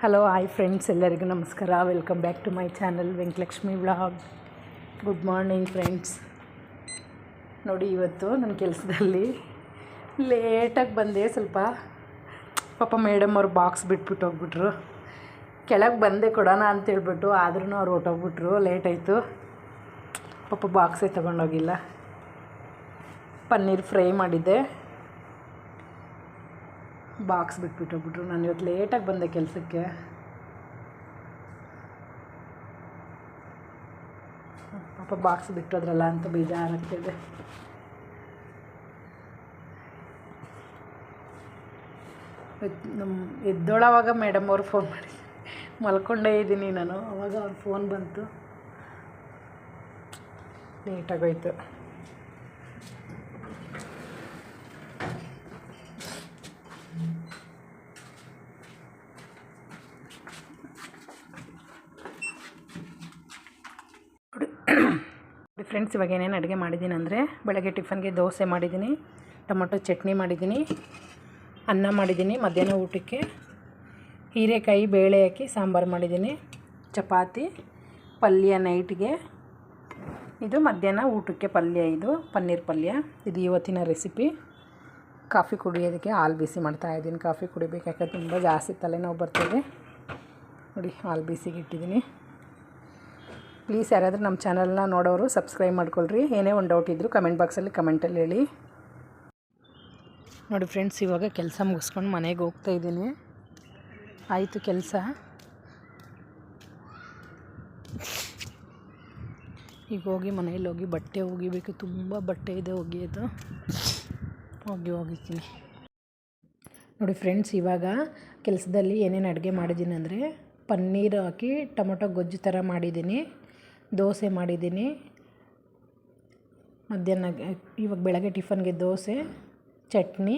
Hello hi friends ಎಲ್ಲರಿಗೂ ನಮಸ್ಕಾರ. Welcome back to my channel Venkalakshmi vlog good morning friends ನೋಡಿ, ಇವತ್ತು ನನ್ನ ಕೆಲಸದಲ್ಲಿ ಲೇಟಾಗಿ ಬಂದೆ ಸ್ವಲ್ಪ. ಪಾಪ ಮೇಡಮ್ ಅವ್ರು ಬಾಕ್ಸ್ ಬಿಟ್ಬಿಟ್ಟು ಹೋಗ್ಬಿಟ್ರು. ಕೆಳಗೆ ಬಂದೆ ಕೊಡೋಣ ಅಂತೇಳ್ಬಿಟ್ಟು ಆದ್ರೂ ಅವ್ರು ಹೊಟ್ಟೋಗ್ಬಿಟ್ರು ಲೇಟ್ ಆಯಿತು. ಪಾಪ ಬಾಕ್ಸೇ ತೊಗೊಂಡೋಗಿಲ್ಲ. ಪನ್ನೀರ್ ಫ್ರೈ ಮಾಡಿದ್ದೆ. ಬಾಕ್ಸ್ ಬಿಟ್ಬಿಟ್ಟು ಹೋಗ್ಬಿಟ್ರು ನಾನು ಇವತ್ತು ಲೇಟಾಗಿ ಬಂದೆ ಕೆಲಸಕ್ಕೆ. ಪಾಪ ಬಾಕ್ಸ್ ಬಿಟ್ಟೋದ್ರಲ್ಲ ಅಂತ ಬೇಜಾರಾಗ್ತಿದೆ. ನಮ್ಮ ಎದ್ದೋಳವಾಗ ಮೇಡಮ್ ಅವ್ರು ಫೋನ್ ಮಾಡಿ. ಮಲ್ಕೊಂಡೇ ಇದ್ದೀನಿ ನಾನು. ಅವಾಗ ಅವ್ರ ಫೋನ್ ಬಂತು. ಲೇಟಾಗೋಯ್ತು ಫ್ರೆಂಡ್ಸ್, ಇವಾಗ ಏನೇನು ಅಡುಗೆ ಮಾಡಿದ್ದೀನಿ ಅಂದರೆ ಬೆಳಗ್ಗೆ ಟಿಫನ್ಗೆ ದೋಸೆ ಮಾಡಿದ್ದೀನಿ ಟೊಮೊಟೊ ಚಟ್ನಿ ಮಾಡಿದ್ದೀನಿ ಅನ್ನ ಮಾಡಿದ್ದೀನಿ ಮಧ್ಯಾಹ್ನ ಊಟಕ್ಕೆ ಹೀರೆಕಾಯಿ, ಬೇಳೆ ಹಾಕಿ, ಸಾಂಬಾರು ಮಾಡಿದ್ದೀನಿ ಚಪಾತಿ, ಪಲ್ಯ ನೈಟ್ಗೆ. ಇದು ಮಧ್ಯಾಹ್ನ ಊಟಕ್ಕೆ ಪಲ್ಯ ಇದು, ಪನ್ನೀರ್ ಪಲ್ಯ. ಇದು ಇವತ್ತಿನ ರೆಸಿಪಿ. ಕಾಫಿ ಕುಡಿಯೋದಕ್ಕೆ ಹಾಲು ಬಿಸಿ ಮಾಡ್ತಾ ಇದ್ದೀನಿ. ಕಾಫಿ ಕುಡಿಬೇಕು ಯಾಕಂದ್ರೆ ತುಂಬ ಜಾಸ್ತಿ ತಲೆನೋವು ಬರ್ತಿದೆ. ನೋಡಿ, ಹಾಲು ಬಿಸಿಗೆ ಇಟ್ಟಿದ್ದೀನಿ. ಪ್ಲೀಸ್ ಯಾರಾದರೂ ನಮ್ಮ ಚಾನಲ್ನ ನೋಡೋರು ಸಬ್ಸ್ಕ್ರೈಬ್ ಮಾಡ್ಕೊಳ್ರಿ. ಏನೇ ಒಂದು ಡೌಟ್ ಇದ್ದರೂ ಕಮೆಂಟ್ ಬಾಕ್ಸಲ್ಲಿ ಕಮೆಂಟಲ್ಲಿ ಹೇಳಿ. ನೋಡಿ ಫ್ರೆಂಡ್ಸ್ ಇವಾಗ ಕೆಲಸ ಮುಗಿಸ್ಕೊಂಡು ಮನೆಗೆ ಹೋಗ್ತಾ ಇದ್ದೀನಿ. ಆಯಿತು ಕೆಲಸ. ಈಗ ಹೋಗಿ ಮನೇಲಿ ಹೋಗಿ ಬಟ್ಟೆ ಒಗಿಬೇಕು. ತುಂಬ ಬಟ್ಟೆ ಇದೆ ಒಗೆಯೋದು. ಹೋಗಿ ಹೋಗಿರ್ತೀನಿ ನೋಡಿ ಫ್ರೆಂಡ್ಸ್ ಇವಾಗ ಕೆಲಸದಲ್ಲಿ ಏನೇನು ಅಡುಗೆ ಮಾಡಿದ್ದೀನಿ ಅಂದರೆ ಪನ್ನೀರ್ ಹಾಕಿ ಟೊಮೊಟೊ ಗೊಜ್ಜು ಥರ ಮಾಡಿದ್ದೀನಿ. ದೋಸೆ ಮಾಡಿದ್ದೀನಿ. ಮಧ್ಯಾಹ್ನ ಇವಾಗ ಬೆಳಗ್ಗೆ ಟಿಫನ್ಗೆ ದೋಸೆ, ಚಟ್ನಿ,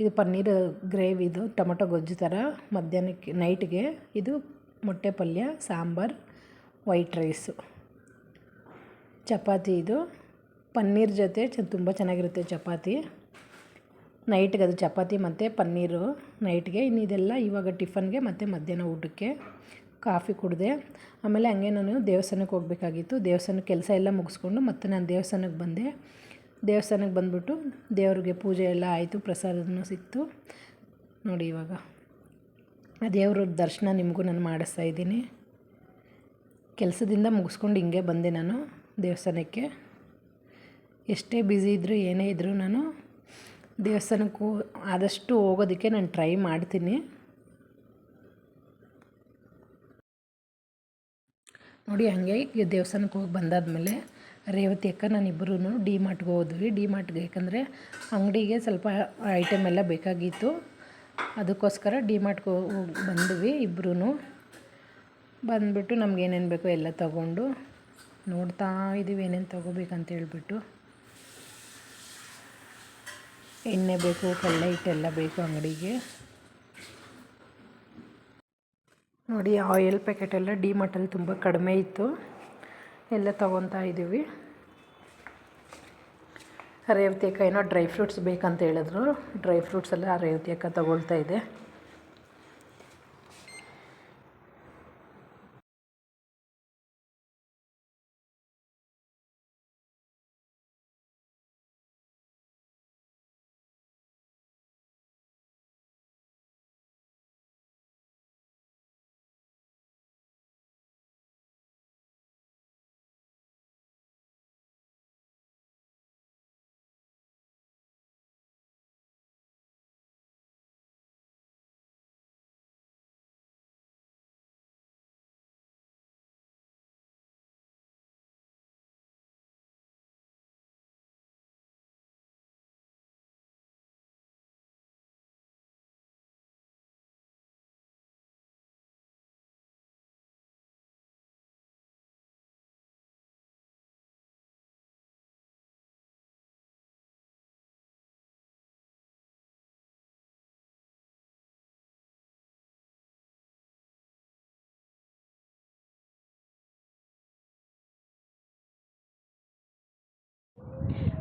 ಇದು ಪನ್ನೀರ್ ಗ್ರೇವಿದು ಟೊಮೊಟೊ ಗೊಜ್ಜು ಥರ ಮಧ್ಯಾಹ್ನಕ್ಕೆ, ನೈಟ್ಗೆ. ಇದು ಮೊಟ್ಟೆ ಪಲ್ಯ, ಸಾಂಬಾರು, ವೈಟ್ ರೈಸು. ಚಪಾತಿ ಇದು. ಪನ್ನೀರ್ ಜೊತೆ ಚ, ತುಂಬ ಚೆನ್ನಾಗಿರುತ್ತೆ ಚಪಾತಿ. ನೈಟ್ಗೆ ಅದು ಚಪಾತಿ ಮತ್ತು ಪನ್ನೀರು ನೈಟ್ಗೆ. ಇನ್ನು ಇದೆಲ್ಲ ಇವಾಗ ಟಿಫನ್ಗೆ ಮತ್ತು ಮಧ್ಯಾಹ್ನ ಊಟಕ್ಕೆ. ಕಾಫಿ ಕುಡಿದೆ, ಆಮೇಲೆ ಹಂಗೆ ನಾನು ದೇವಸ್ಥಾನಕ್ಕೆ ಹೋಗಬೇಕಾಗಿತ್ತು. ದೇವಸ್ಥಾನಕ್ಕೆ ಕೆಲಸ ಎಲ್ಲ ಮುಗಿಸ್ಕೊಂಡು ಮತ್ತೆ ನಾನು ದೇವಸ್ಥಾನಕ್ಕೆ ಬಂದೆ. ದೇವಸ್ಥಾನಕ್ಕೆ ಬಂದುಬಿಟ್ಟು ದೇವರಿಗೆ ಪೂಜೆ ಎಲ್ಲ ಆಯಿತು, ಪ್ರಸಾದನೂ ಸಿಕ್ತು. ನೋಡಿ ಇವಾಗ, ಆ ದೇವ್ರ ದರ್ಶನ ನಿಮಗೂ ನಾನು ಮಾಡಿಸ್ತಾ ಇದ್ದೀನಿ. ಕೆಲಸದಿಂದ ಮುಗಿಸ್ಕೊಂಡು ಹಿಂಗೆ ಬಂದೆ ನಾನು ದೇವಸ್ಥಾನಕ್ಕೆ. ಎಷ್ಟೇ ಬ್ಯುಸಿ ಇದ್ದರೂ ಏನೇ ಇದ್ದರೂ ನಾನು ದೇವಸ್ಥಾನಕ್ಕೂ ಆದಷ್ಟು ಹೋಗೋದಕ್ಕೆ ನಾನು ಟ್ರೈ ಮಾಡ್ತೀನಿ. ನೋಡಿ, ಹಾಗೆ ಈ ದೇವಸ್ಥಾನಕ್ಕೆ ಹೋಗಿ ಬಂದಾದಮೇಲೆ ರೇವತಿ ಅಕ್ಕ ನಾನಿಬ್ಬರೂ ಡಿ ಮಾರ್ಟ್ಗೆ ಹೋದ್ವಿ. ಡಿ ಮಾರ್ಟ್ಗೆ ಯಾಕಂದರೆ ಅಂಗಡಿಗೆ ಸ್ವಲ್ಪ ಐಟಮ್ ಎಲ್ಲ ಬೇಕಾಗಿತ್ತು. ಅದಕ್ಕೋಸ್ಕರ ಡಿ ಮಾರ್ಟ್ಗೆ ಹೋಗಿ ಬಂದ್ವಿ ಇಬ್ಬರೂ ಬಂದುಬಿಟ್ಟು ನಮ್ಗೆ ಏನೇನು ಬೇಕೋ ಎಲ್ಲ ತಗೊಂಡು ನೋಡ್ತಾ ಇದ್ದೀವಿ ಏನೇನು ತೊಗೋಬೇಕಂತ ಹೇಳ್ಬಿಟ್ಟು. ಎಣ್ಣೆ ಬೇಕು ಕಡಲೆ ಹಿಟ್ಟೆಲ್ಲ ಬೇಕು ಅಂಗಡಿಗೆ. ನೋಡಿ ಆಯಿಲ್ ಪ್ಯಾಕೆಟ್ ಎಲ್ಲ ಡಿ ಮಾರ್ಟಲ್ಲಿ ತುಂಬ ಕಡಿಮೆ ಇತ್ತು. ಎಲ್ಲ ತೊಗೊತಾ ಇದ್ದೀವಿ. ರೇವತಿ ಏನೋ ಡ್ರೈ ಫ್ರೂಟ್ಸ್ ಬೇಕಂತ ಹೇಳಿದ್ರು. ಡ್ರೈ ಫ್ರೂಟ್ಸ್ ಎಲ್ಲ ರೇವತಿ ಅಕ್ಕ ತಗೊಳ್ತಾ ಇದೆ.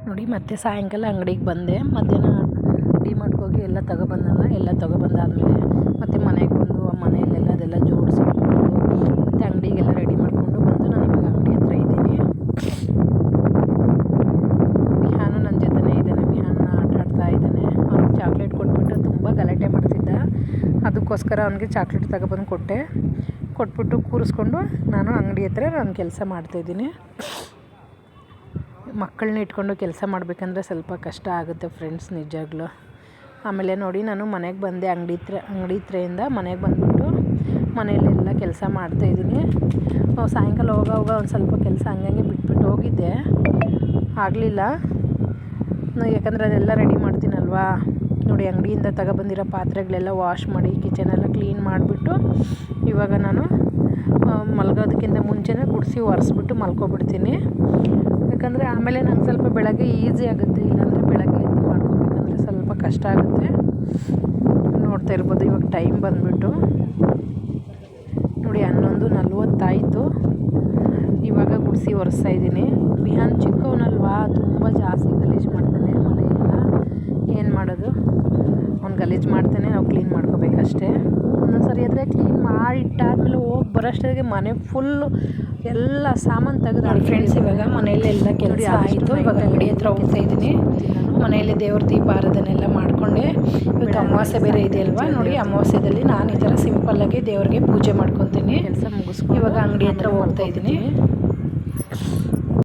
ನೋಡಿ, ಮತ್ತೆ ಸಾಯಂಕಾಲ ಅಂಗಡಿಗೆ ಬಂದೆ. ಮಧ್ಯಾಹ್ನ ಟೀ ಹೋಗಿ ಎಲ್ಲ ತಗೊಬಂದಲ್ಲ, ಎಲ್ಲ ತಗೊಬಂದಾದಮೇಲೆ ಮತ್ತೆ ಮನೆಗೆ ಬಂದು ಆ ಮನೆಯಲ್ಲೆಲ್ಲ ಅದೆಲ್ಲ ಜೋಡಿಸ್ಕೊಂಡು ಮತ್ತು ಅಂಗಡಿಗೆಲ್ಲ ರೆಡಿ ಮಾಡಿಕೊಂಡು ಬಂದು ನಾನು ಇವಾಗ ಅಂಗಡಿ ಹತ್ರ ಇದ್ದೀನಿ. ವಿಹಾನು ನನ್ನ ಜೊತೆನೇ ಇದ್ದಾನೆ. ವಿಹಾನ ಆಟ ಆಡ್ತಾ ಇದ್ದಾನೆ. ಅವ್ನಿಗೆ ಚಾಕ್ಲೇಟ್ ಕೊಟ್ಬಿಟ್ಟು ತುಂಬ ಗಲಾಟೆ ಮಾಡ್ತಿದ್ದ. ಅದಕ್ಕೋಸ್ಕರ ಅವನಿಗೆ ಚಾಕ್ಲೇಟ್ ತಗೊಬಂದು ಕೊಟ್ಟೆ. ಕೊಟ್ಬಿಟ್ಟು ಕೂರಿಸ್ಕೊಂಡು ನಾನು ಅಂಗಡಿ ಹತ್ರ ನಾನು ಕೆಲಸ ಮಾಡ್ತಾಯಿದ್ದೀನಿ ಮಕ್ಕಳನ್ನ ಇಟ್ಕೊಂಡು ಕೆಲಸ ಮಾಡಬೇಕಂದ್ರೆ ಸ್ವಲ್ಪ ಕಷ್ಟ ಆಗುತ್ತೆ ಫ್ರೆಂಡ್ಸ್, ನಿಜಾಗ್ಲೂ. ಆಮೇಲೆ ನೋಡಿ, ನಾನು ಮನೆಗೆ ಬಂದೆ ಅಂಗಡಿ ಹತ್ರ ಅಂಗಡಿ ಹತ್ರೆಯಿಂದ ಮನೆಗೆ ಬಂದುಬಿಟ್ಟು ಮನೆಯಲ್ಲೆಲ್ಲ ಕೆಲಸ ಮಾಡ್ತಾಯಿದ್ದೀನಿ ಸಾಯಂಕಾಲ ಹೋಗೋವಾಗ ಒಂದು ಸ್ವಲ್ಪ ಕೆಲಸ ಹಂಗಂಗೆ ಬಿಟ್ಬಿಟ್ಟು ಹೋಗಿದ್ದೆ. ಆಗಲಿಲ್ಲ. ಯಾಕಂದರೆ ಅದೆಲ್ಲ ರೆಡಿ ಮಾಡ್ತೀನಲ್ವಾ? ನೋಡಿ, ಅಂಗಡಿಯಿಂದ ತಗೊಬಂದಿರೋ ಪಾತ್ರೆಗಳೆಲ್ಲ ವಾಶ್ ಮಾಡಿ ಕಿಚನೆಲ್ಲ ಕ್ಲೀನ್ ಮಾಡಿಬಿಟ್ಟು ಇವಾಗ ನಾನು ಮಲ್ಗೋದಕ್ಕಿಂತ ಮುಂಚೆನೇ ಗುಡಿಸಿ ಒರೆಸ್ಬಿಟ್ಟು ಮಲ್ಕೊಬಿಡ್ತೀನಿ. ಯಾಕಂದರೆ ಆಮೇಲೆ ನಂಗೆ ಸ್ವಲ್ಪ ಬೆಳಗ್ಗೆ ಈಸಿ ಆಗುತ್ತೆ, ಇಲ್ಲಾಂದರೆ ಬೆಳಗ್ಗೆ ಎದ್ದು ಮಾಡ್ಕೊಬೇಕಂದ್ರೆ ಸ್ವಲ್ಪ ಕಷ್ಟ ಆಗುತ್ತೆ. ನೋಡ್ತಾ ಇರ್ಬೋದು, ಇವಾಗ ಟೈಮ್ ಬಂದುಬಿಟ್ಟು. ನೋಡಿ, ಹನ್ನೊಂದು ನಲ್ವತ್ತಾಯಿತು. ಇವಾಗ ಗುಡಿಸಿ ಒರೆಸ್ತಾ ಇದ್ದೀನಿ. ಬಿಹಾನ್ ಚಿಕ್ಕವನಲ್ವಾ, ತುಂಬ ಜಾಸ್ತಿ ಗಲೀಜು ಮಾಡ್ತಾನೆ ಮನೆಯೆಲ್ಲ. ಏನು ಮಾಡೋದು? ಅವ್ನು ಗಲೀಜು ಮಾಡ್ತಾನೆ, ನಾವು ಕ್ಲೀನ್ ಮಾಡ್ಕೋಬೇಕಷ್ಟೇ. ಒಂದೊಂದು ಸರಿ ಆದರೆ ಕ್ಲೀನ್ ಮಾಡಿಟ್ಟಾದಮೇಲೆ ಹೋಗಿ ಬರೋಷ್ಟೊತ್ತಿಗೆ ಮನೆ ಫುಲ್ಲು ಎಲ್ಲ ಸಾಮಾನು ತೆಗೆದು ನೋಡಿ ಫ್ರೆಂಡ್ಸ್ ಇವಾಗ ಮನೆಯಲ್ಲೆಲ್ಲ ಕೆಲಸ ಆಯಿತು. ಇವಾಗ ಅಂಗಡಿ ಹತ್ರ ಹೋಗ್ತಾ ಇದ್ದೀನಿ. ಮನೆಯಲ್ಲಿ ದೇವ್ರ ದೀಪ ಆರಾಧನೆಲ್ಲ ಮಾಡಿಕೊಂಡೆ. ಇವತ್ತು ಅಮಾವಾಸ್ಯೆ ಬೇರೆ ಇದೆ ಅಲ್ವಾ ನೋಡಿ ಅಮಾವಾಸ್ಯೆದಲ್ಲಿ ನಾನು ಈ ಥರ ಸಿಂಪಲ್ಲಾಗಿ ದೇವ್ರಿಗೆ ಪೂಜೆ ಮಾಡ್ಕೊತೀನಿ. ಕೆಲಸ ಮುಗಿಸ್ಕೊಂಡು ಇವಾಗ ಅಂಗಡಿ ಹತ್ರ ಹೋಗ್ತಾ ಇದ್ದೀನಿ.